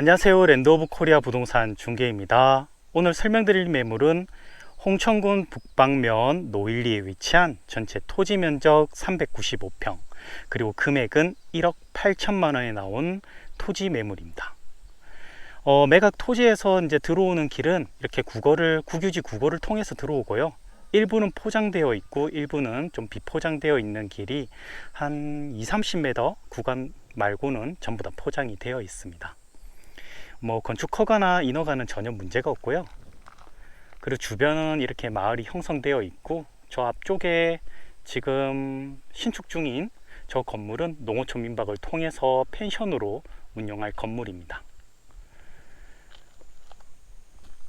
안녕하세요. 랜드 오브 코리아 부동산 중개입니다. 오늘 설명드릴 매물은 홍천군 북방면 노일리에 위치한 전체 토지 면적 395평 그리고 금액은 1억 8천만 원에 나온 토지 매물입니다. 어, 매각 토지에서 이제 들어오는 길은 이렇게 국어를 국유지 국어를 통해서 들어오고요. 일부는 포장되어 있고 일부는 좀 비포장되어 있는 길이 한 2, 30m 구간 말고는 전부 다 포장이 되어 있습니다. 뭐 건축 허가나 인허가는 전혀 문제가 없고요. 그리고 주변은 이렇게 마을이 형성되어 있고 저 앞쪽에 지금 신축 중인 저 건물은 농어촌 민박을 통해서 펜션으로 운영할 건물입니다.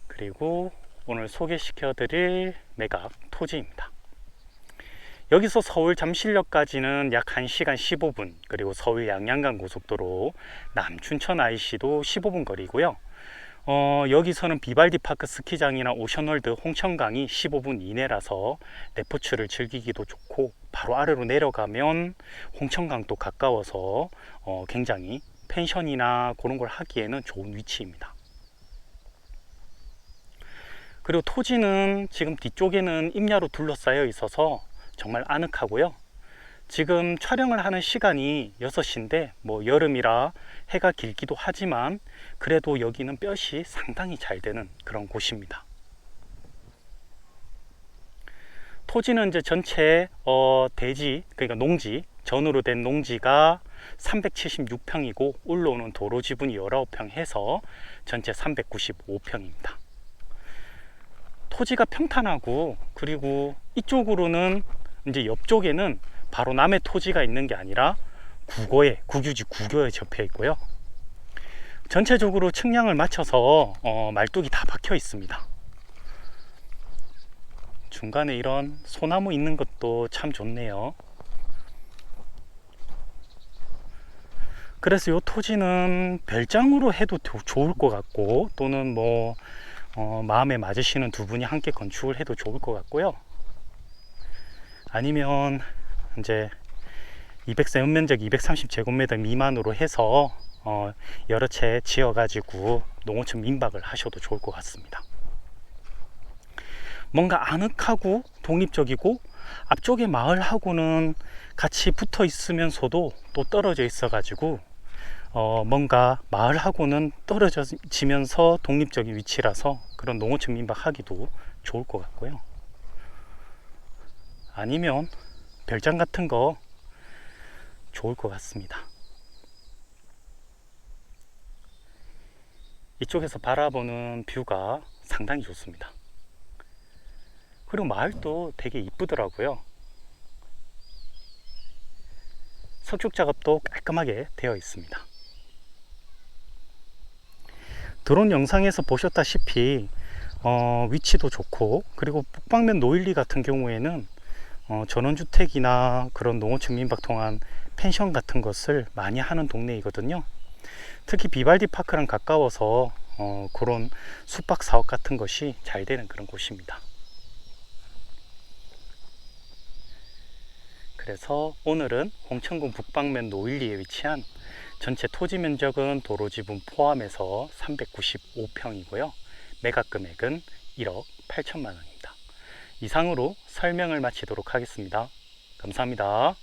그리고 오늘 소개시켜 드릴 매각 토지입니다. 여기서 서울 잠실역까지는 약 1시간 15분, 그리고 서울 양양간 고속도로 남춘천 IC도 15분 거리고요. 어, 여기서는 비발디 파크 스키장이나 오션월드 홍천강이 15분 이내라서 레포츠를 즐기기도 좋고 바로 아래로 내려가면 홍천강도 가까워서 어, 굉장히 펜션이나 그런 걸 하기에는 좋은 위치입니다. 그리고 토지는 지금 뒤쪽에는 임야로 둘러싸여 있어서 정말 아늑하고요. 지금 촬영을 하는 시간이 6시인데 뭐 여름이라 해가 길기도 하지만 그래도 여기는 볕이 상당히 잘 되는 그런 곳입니다. 토지는 이제 전체 어, 대지 그러니까 농지 전으로 된 농지가 376평이고 올라오는 도로 지분이 19평 해서 전체 395평입니다. 토지가 평탄하고 그리고 이쪽으로는 이제 옆쪽에는 바로 남의 토지가 있는 게 아니라 국어에 국유지 국교에 접해 있고요. 전체적으로 측량을 맞춰서 어, 말뚝이 다 박혀 있습니다. 중간에 이런 소나무 있는 것도 참 좋네요. 그래서 이 토지는 별장으로 해도 도- 좋을 것 같고 또는 뭐 어, 마음에 맞으시는 두 분이 함께 건축을 해도 좋을 것 같고요. 아니면 이제 200세 면적 230제곱미터 미만으로 해서 어, 여러 채 지어가지고 농어촌 민박을 하셔도 좋을 것 같습니다. 뭔가 아늑하고 독립적이고 앞쪽에 마을하고는 같이 붙어 있으면서도 또 떨어져 있어가지고 어, 뭔가 마을하고는 떨어지면서 독립적인 위치라서 그런 농어촌 민박 하기도 좋을 것 같고요. 아니면 별장 같은 거 좋을 것 같습니다. 이쪽에서 바라보는 뷰가 상당히 좋습니다. 그리고 마을도 되게 이쁘더라고요. 석축 작업도 깔끔하게 되어 있습니다. 드론 영상에서 보셨다시피 어, 위치도 좋고 그리고 북방면 노일리 같은 경우에는 어, 전원주택이나 그런 농어촌 민박 통한 펜션 같은 것을 많이 하는 동네이거든요. 특히 비발디 파크랑 가까워서 어, 그런 숙박 사업 같은 것이 잘 되는 그런 곳입니다. 그래서 오늘은 홍천군 북방면 노일리에 위치한 전체 토지 면적은 도로 지분 포함해서 395평이고요. 매각 금액은 1억 8천만 원입니다. 이상으로 설명을 마치도록 하겠습니다. 감사합니다.